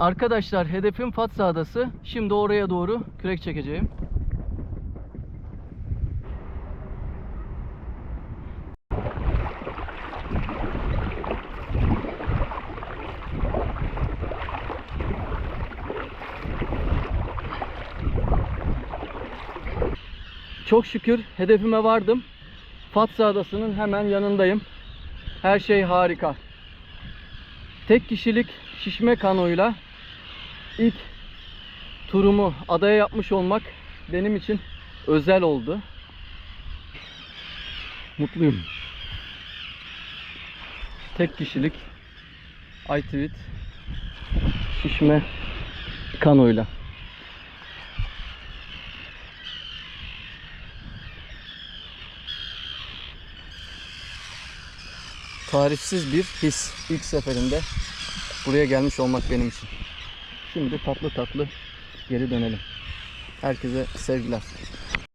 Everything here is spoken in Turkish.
Arkadaşlar hedefim Fatsa Adası. Şimdi oraya doğru kürek çekeceğim. Çok şükür hedefime vardım. Fatsa Adası'nın hemen yanındayım. Her şey harika. Tek kişilik şişme kanoyla ilk turumu adaya yapmış olmak benim için özel oldu. Mutluyum. Tek kişilik Aytvit şişme kanoyla. Tarifsiz bir his ilk seferinde buraya gelmiş olmak benim için. Şimdi tatlı tatlı geri dönelim. Herkese sevgiler.